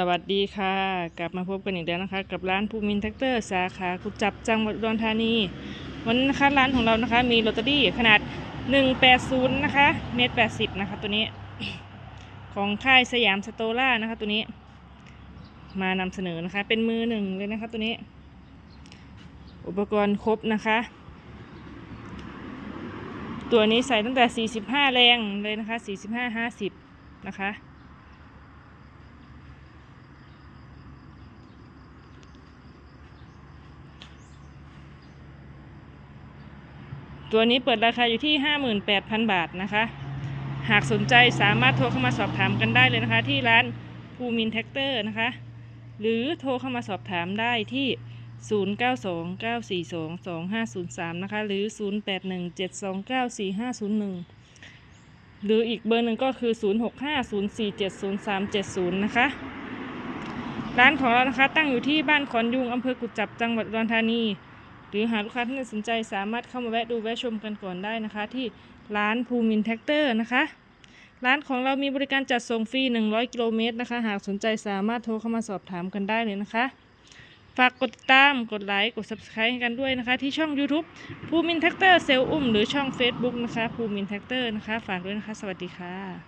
สวัสดีค่ะ กลับมาพบกันอีกแล้วนะคะ กับร้านภูมินแท็กเตอร์สาขากุจจับจังหวัดอุดรธานี วันนี้นะคะร้านของเรานะคะ มีลอตเตอรี่ขนาด 180 นะคะ เมตร 80 นะคะ ตัวนี้ ของค่ายสยามสโตล่านะคะ ตัวนี้ มานำเสนอนะคะ เป็นมือหนึ่งเลยนะคะ ตัวนี้ อุปกรณ์ครบนะคะ ตัวนี้ใส่ตั้งแต่ 45 แรงเลยนะคะ 45 50 นะคะ ตัวนี้เปิดราคาอยู่ที่ 58,000 บาทนะคะ หากสนใจสามารถโทรเข้ามาสอบถามกันได้เลยนะคะ ที่ร้านภูมินแท็กเตอร์นะคะ หรือโทรเข้ามาสอบถามได้ที่ 0929422503 นะคะ หรือ 0817294501 หรืออีกเบอร์หนึ่งก็คือ 0650470370 นะคะ ร้านของเรานะคะตั้งอยู่ที่บ้านขอนยุงอำเภอกุจจับจังหวัดอุดรธานี หรือหาลูกค้าท่านใดสนใจสามารถเข้ามาแวะดูแวะชมกันก่อนได้นะคะ ที่ร้านภูมินแท็กเตอร์นะคะ ร้านของเรามีบริการจัดส่งฟรี 100 กิโลเมตรนะคะ หากสนใจสามารถโทรเข้ามาสอบถามกันได้เลยนะคะ ฝากกดติดตามกดไลค์กด subscribe กันด้วยนะคะ ที่ช่อง YouTube ภูมินแท็กเตอร์เซลอุ้มหรือช่อง Facebook นะคะภูมินแท็กเตอร์นะคะ ฝากด้วยนะคะ สวัสดีค่ะ